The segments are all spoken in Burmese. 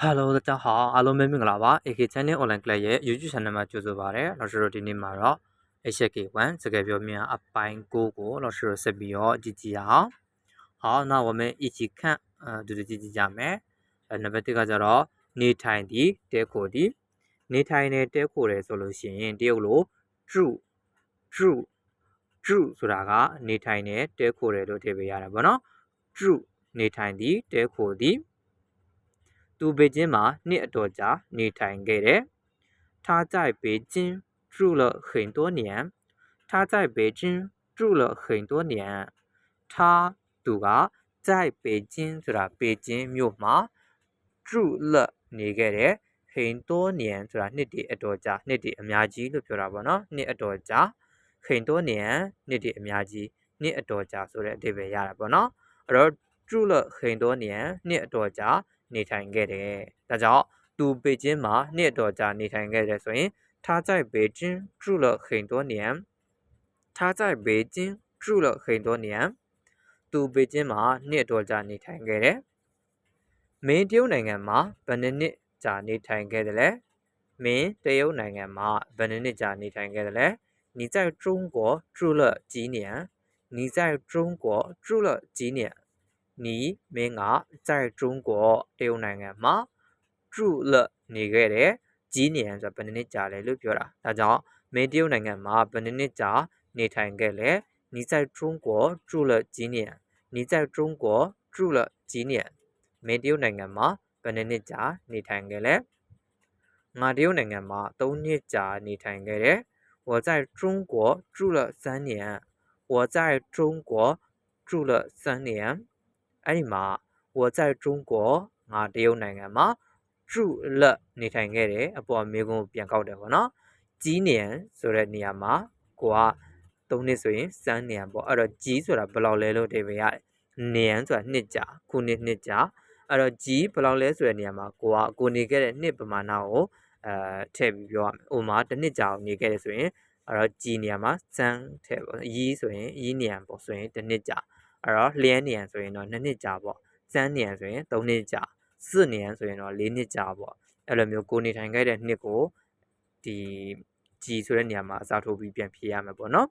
Hello 大家好အားလုံးပဲမင်္ဂလာပါ AK Channel Online Club ရဲ့ YouTube Channel မှာကြိုဆိုပါရစေ။လော်ရှီတို့ဒီနေ့မှာတော့ HK1 စကယ်ပြောမြန်အပိုင်း6ကိုလော်ရှီတို့ဆက်ပြီးတော့ကြည့်ကြရအောင်။好那我们一起看呃တူတူကြည့်ကြည့်ကြမယ်။အဲနံပါတ်1ကကြတော့နေထိုင်သည်တဲခိုသည်နေထိုင်တယ်တဲခိုတယ်ဆိုလို့ရှိရင်တရုတ်လို true true true ဆိုတာကနေထိုင်တယ်တဲခိုတယ်လို့ထည့်ပေးရတာပေါ့နော် true နေထိုင်သည်တဲခိုသည် သူပေကျင်းမှာနှစ်အတော်ကြာနေထိုင်ခဲ့တယ်။他在北京住了很多年。他在北京住了很多年。他သူက在北京ဆိုတာပေကျင်းမြို့မှာ住了နေခဲ့တယ်။很多年ဆိုတာနှစ်တည်းအတော်ကြာနှစ်တည်းအများကြီးလို့ပြောတာပေါ့နော်။နှစ်အတော်ကြာ很多年နှစ်တည်းအများကြီးနှစ်အတော်ကြာဆိုတဲ့အဓိပ္ပာယ်ရတာပေါ့နော်။အဲ့တော့住了很多年နှစ်အတော်ကြာ နေထိုင်ခဲ့တယ်။ဒါကြောင့်သူပေကျင်းမှာနှစ်တော်ကြာနေထိုင်ခဲ့တယ်ဆိုရင်他在北京住了很多年。他在北京住了很多年。သူပေကျင်းမှာနှစ်တော်ကြာနေထိုင်ခဲ့တယ်။မင်းတရုတ်နိုင်ငံမှာဘယ်နှစ်နှစ်ကြာနေထိုင်ခဲ့တယ်လဲ။မင်းတရုတ်နိုင်ငံမှာဘယ်နှစ်နှစ်ကြာနေထိုင်ခဲ့တယ်လဲ။你在中国住了几年？你在中国住了几年？ 你မင်းက在中国တရုတ်နိုင်ငံမှာ住了နေခဲ့တယ်ကြီး年ဆိုတာဘယ်နှစ်နှစ်ကြာလဲလို့ပြောတာဒါကြောင့်မင်းတရုတ်နိုင်ငံမှာဘယ်နှစ်နှစ်ကြာနေထိုင်ခဲ့လဲ你在中国住了几年你在中国住了几年မင်းတရုတ်နိုင်ငံမှာဘယ်နှစ်နှစ်ကြာနေထိုင်ခဲ့လဲငါတရုတ်နိုင်ငံမှာ3နှစ်ကြာနေထိုင်ခဲ့တယ်我在中国住了3年我在中国住了3年 အဲ့ဒီမှာ我在中国ငါတရုတ်နိုင်ငံမှာ住了နေထိုင်ခဲ့တယ်အပေါ်အမေကုန်းကိုပြန်ကောက်တယ်ပေါ့နော်ကြီး年ဆိုတဲ့နေရာမှာကိုက၃နှစ်ဆိုရင်စမ်း年ပေါ့အဲ့တော့ကြီးဆိုတာဘယ်လောက်လဲလို့အဓိပ္ပာယ်ရတယ်年ဆိုတာနှစ်ကြာခုနှစ်နှစ်ကြာအဲ့တော့ကြီးဘယ်လောက်လဲဆိုတဲ့နေရာမှာကိုကကိုနေခဲ့တဲ့နှစ်ပမာဏကိုအဲထည့်ပြီးပြောရမယ်။ဥမာတစ်နှစ်ကြာအောင်နေခဲ့တယ်ဆိုရင်အဲ့တော့ကြီးနေရာမှာစမ်းထည့်ပေါ့။ရီးဆိုရင်ရီးနေရာပေါ့ဆိုရင်တစ်နှစ်ကြာ အဲ့တော့လျန်းနေရန်ဆိုရင်တော့2နှစ်ကြာပေါ့စမ်းနေရန်ဆိုရင်3နှစ်ကြာစစ်နေရန်ဆိုရင်တော့4နှစ်ကြာပေါ့အဲ့လိုမျိုးကိုနေထိုင်ခဲ့တဲ့နှစ်ကိုဒီကြည်ဆိုတဲ့နေရာမှာအစားထိုးပြီးပြန်ဖြေရမှာပေါ့နော်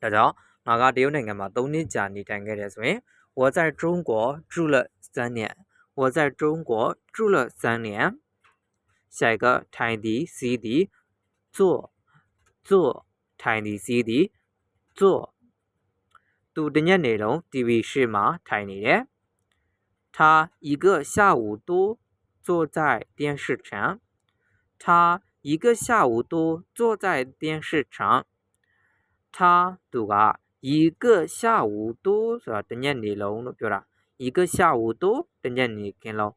ဒါကြောင့်ငါကတရုတ်နိုင်ငံမှာ3နှစ်ကြာနေထိုင်ခဲ့တယ်ဆိုရင်我在中国住了3年我在中国住了3年下一个ထိုင်သည်စီးသည်坐坐ထိုင်သည်စီးသည်坐 သူတညက်နေလုံး TV ရှေ့မှာထိုင်နေတယ်။他一个下午都坐在电视前。他一个下午都坐在电视前。他သူက一个下午都ဆိုတာတညက်နေလုံးလို့ပြောတာ一个下午都တညက်နေခင်းလုံး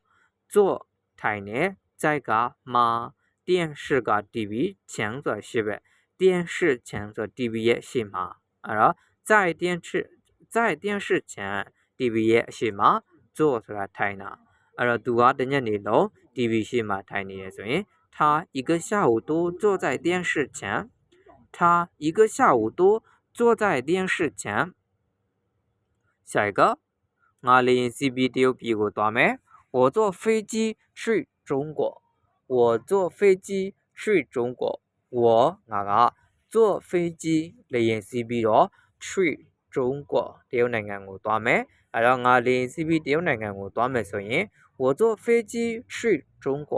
坐ထိုင်နေ在ကမှာ电视က TV 前ဆိုတာရှေ့ဘက်电视前ဆို TV ရဲ့ရှေ့မှာအဲ့တော့ 在电视在电视前 TV ရဲ့အရှိမ坐ဆိုတာထိုင်တာအဲ့တော့သူကတညက်နေလုံး TV ရှိမှထိုင်နေရဆိုရင်他一个下午都坐在电视前他一个下午都坐在电视前下一个ငါလေရင်စီးပြီးတရုတ်ပြည်ကိုသွားမယ်我坐飞机去中国我坐飞机去中国我ငါက坐飞机လေရင်စီးပြီးတော့ trip 中国တရုတ်နိုင်ငံကိုသွားမယ်အဲ့တော့ငါလေစီးပြီးတရုတ်နိုင်ငံကိုသွားမယ်ဆိုရင်我坐飞机去中国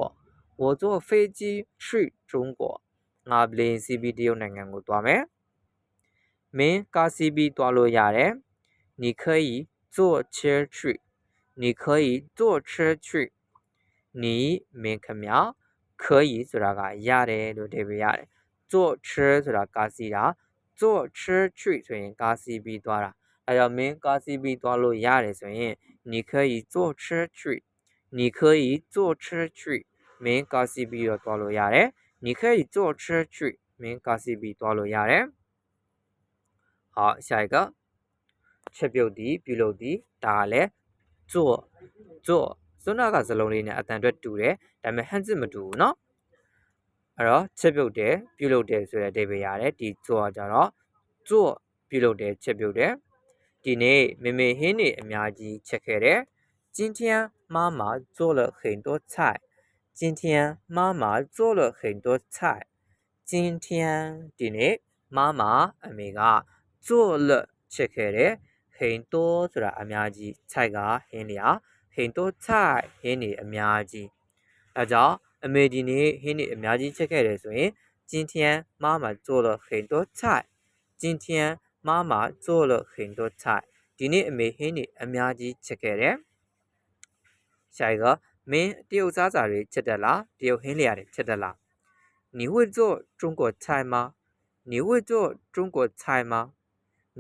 我坐飞机去中国ငါလေစီးပြီးတရုတ်နိုင်ငံကိုသွားမယ်မင်းကားစီးပြီးသွားလို့ရတယ်你可以坐车去你可以坐车去你မင်းခမ可以ဆိုတာကရတယ်လို့တပည့်ရတယ်坐车ဆိုတာကားစီးတာ 坐车去ဆိုရင်ကားစီးပြီးသွားတာအဲကြောင့်မင်းကားစီးပြီးသွားလို့ရတယ်ဆိုရင်你可以坐车去你可以坐车去မင်းကားစီးပြီးတော့သွားလို့ရတယ်你可以坐车去မင်းကားစီးပြီးသွားလို့ရတယ်好下一个ချက်ပြုတ်သည်ပြုလုပ်သည်ဒါကလည်း做做စွန်းနာကစလုံးလေးနဲ့အတန်အတွက်တူတယ်ဒါပေမဲ့ဟန်စစ်မတူဘူးเนาะ အဲ့တော့ချက်ပြုတ်တယ်ပြုလုပ်တယ်ဆိုတဲ့အဓိပ္ပာယ်ရတယ်ဒီဇောကြတော့ဇောပြုလုပ်တယ်ချက်ပြုတ်တယ်ဒီနေ့မေမေဟင်းနေအများကြီးချက်ခဲ့တယ် 今天妈妈做了很多菜。今天妈妈做了很多菜。今天ဒီနေ့妈妈အမေက做了ချက်ခဲ့တယ်很多ဆိုတာအများကြီး菜ကဟင်းလျာ很多菜ဟင်းနေအများကြီးအဲကြောင့် အမေဒီနေ့ဟင်းနေအများကြီးချက်ခဲ့တယ်ဆိုရင်今天妈妈做了很多菜今天妈妈做了很多菜ဒီနေ့အမေဟင်းနေအများကြီးချက်ခဲ့တယ်下一个မင်းတရုတ်စားစာတွေချက်တယ်လားတရုတ်ဟင်းလျာတွေချက်တယ်လား你会做中国菜吗你会做中国菜吗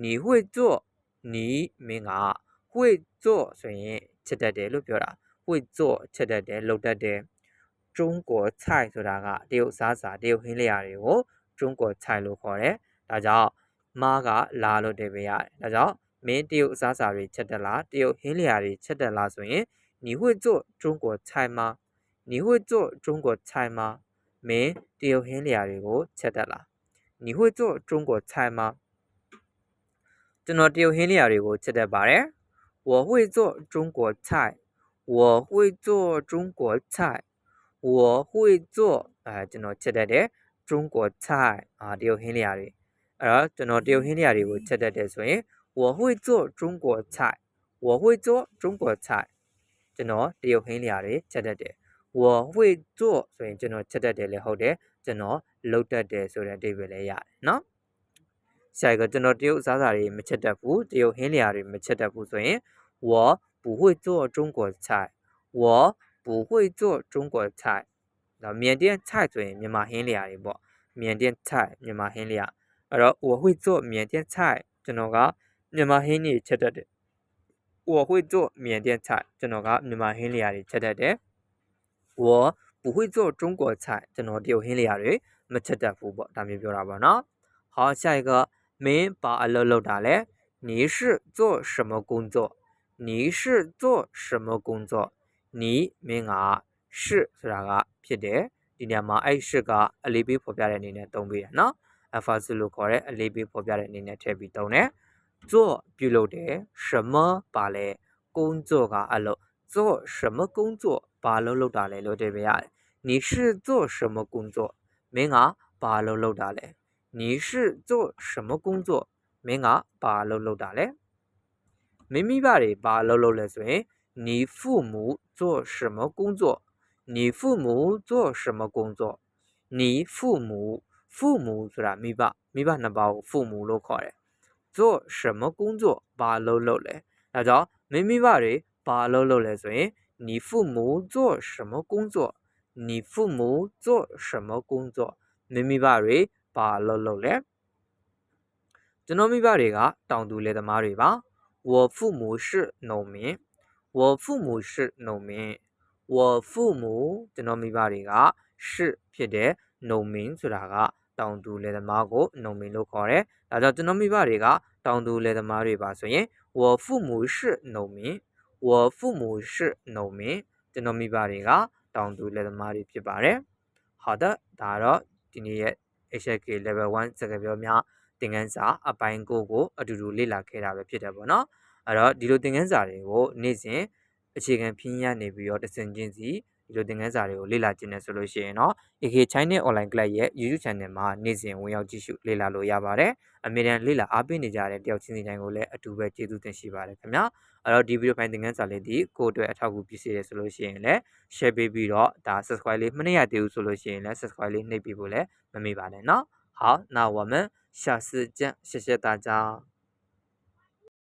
你会做你မင်းက会做ဆိုရင်ချက်တတ်တယ်လို့ပြောတာ会做ချက်တတ်တယ်လုပ်တတ်တယ် 中国菜ဆိုတာကတရုတ်စားစာတရုတ်ဟင်းလျာတွေကို中国菜လို့ခေါ်တယ်ဒါကြောင့်မားကလာလို့တည်ပေးရတယ်ဒါကြောင့်မင်းတရုတ်စားစာတွေချက်တတ်လားတရုတ်ဟင်းလျာတွေချက်တတ်လားဆိုရင်你会做中国菜吗你会做中国菜吗မင်းတရုတ်ဟင်းလျာတွေကိုချက်တတ်လား你会做中国菜吗ကျွန်တော်တရုတ်ဟင်းလျာတွေကိုချက်တတ်ပါတယ်我会做中国菜我会做中国菜 我会做အဲကျွန်တော်ချက်တတ်တယ်中国菜အာတရုတ်ဟင်းလျာတွေအဲ့တော့ကျွန်တော်တရုတ်ဟင်းလျာတွေကိုချက်တတ်တယ်ဆိုရင်我会做中国菜我会做中国菜ကျွန်တော်တရုတ်ဟင်းလျာတွေချက်တတ်တယ်我会做ဆိုရင်ကျွန်တော်ချက်တတ်တယ်လည်းဟုတ်တယ်ကျွန်တော်လုပ်တတ်တယ်ဆိုတဲ့အဓိပ္ပာယ်လည်းရတယ်နော်下一个ကျွန်တော်တရုတ်စားစာတွေမချက်တတ်ဘူးတရုတ်ဟင်းလျာတွေမချက်တတ်ဘူးဆိုရင်我不会做中国菜我 不会做中国菜ဒါ缅甸菜ဆိုရင်မြန်မာဟင်းလျာတွေပေါ့缅甸菜မြန်မာဟင်းလျာအဲ့တော့我会做缅甸菜ကျွန်တော်ကမြန်မာဟင်းတွေချက်တတ်တယ်我会做缅甸菜ကျွန်တော်ကမြန်မာဟင်းလျာတွေချက်တတ်တယ်我不会做中国菜ကျွန်တော်တရုတ်ဟင်းလျာတွေမချက်တတ်ဘူးပေါ့ဒါမျိုးပြောတာပေါ့နော်好下一个မင်းဘာအလုပ်လုပ်တာလဲ你是做什么工作你是做什么工作 你မင်းက是ဆိုတာကဖြစ်တယ်ဒီနေရာမှာအဲ့是ကအလေးပေးဖော်ပြတဲ့အနေနဲ့သုံးပေးတယ်နော်အဖာစုလို့ခေါ်တဲ့အလေးပေးဖော်ပြတဲ့အနေနဲ့ထည့်ပြီးသုံးတယ်做ပြုလုပ်တယ်什么ပါလဲ工作ကအလုပ်做什么工作ဘာလုပ်လုပ်တာလဲလို့တည်ပြရတယ်你是做什么工作မင်းကဘာလုပ်လုပ်တာလဲ你是做什么工作မင်းကဘာလုပ်လုပ်တာလဲမိမိဘာတွေဘာလုပ်လုပ်လဲဆိုရင်你父母 做什么工作你父母做什么工作你父母父母ဆိုတာမိဘမိဘနှစ်ပါးကို父母လို့ခေါ်တယ်做什么工作ဘာလုပ်လုပ်လဲဒါကြောင့်မိမိဘတွေဘာလုပ်လုပ်လဲဆိုရင်你父母做什么工作你父母做什么工作မိမိဘတွေဘာလုပ်လုပ်လဲကျွန်တော်မိဘတွေကတောင်သူလယ်သမားတွေပါ我父母是农民 我父母是农民我父母ကျွန်တော်မိဘတွေက是ဖြစ်တဲ့农民ဆိုတာကတောင်သူလယ်သမားကို农民လို့ခေါ်တယ်။ဒါကြောင့်ကျွန်တော်မိဘတွေကတောင်သူလယ်သမားတွေပါဆိုရင်我父母是农民我父母是农民ကျွန်တော်မိဘတွေကတောင်သူလယ်သမားတွေဖြစ်ပါတယ်။好的ဒါတော့ဒီနေ့ရဲ့ HSK level 1စကားပြောများသင်ခန်းစာအပိုင်း9ကိုအတူတူလေ့လာခဲ့တာပဲဖြစ်တယ်ပေါ့နော်။ အဲ့တော့ဒီလိုသင်ခန်းစာတွေကိုနေ့စဉ်အခြေခံဖြင်းရနေပြီးတော့တဆင်ချင်းစီဒီလိုသင်ခန်းစာတွေကိုလေ့လာကျင်နေဆိုလို့ရှိရင်တော့ AK China Online Club ရဲ့ YouTube Channel မှာနေ့စဉ်ဝင်ရောက်ကြည့်ရှုလေ့လာလို့ရပါတယ်။အမြဲတမ်းလေ့လာအားပေးနေကြတဲ့တယောက်ချင်းစီတိုင်းကိုလည်းအတူပဲကျေးဇူးတင်ရှိပါတယ်ခင်ဗျာ။အဲ့တော့ဒီဗီဒီယိုဖိုင်သင်ခန်းစာလေးဒီကိုအတွက်အထောက်အကူပြုစေတယ်ဆိုလို့ရှိရင်လည်း share ပေးပြီးတော့ဒါ subscribe လေးမနှိပ်ရသေးဘူးဆိုလို့ရှိရင်လည်း subscribe လေးနှိပ်ပြီးဖို့လည်းမမေ့ပါနဲ့နော်။好，那我们下次见，谢谢大家。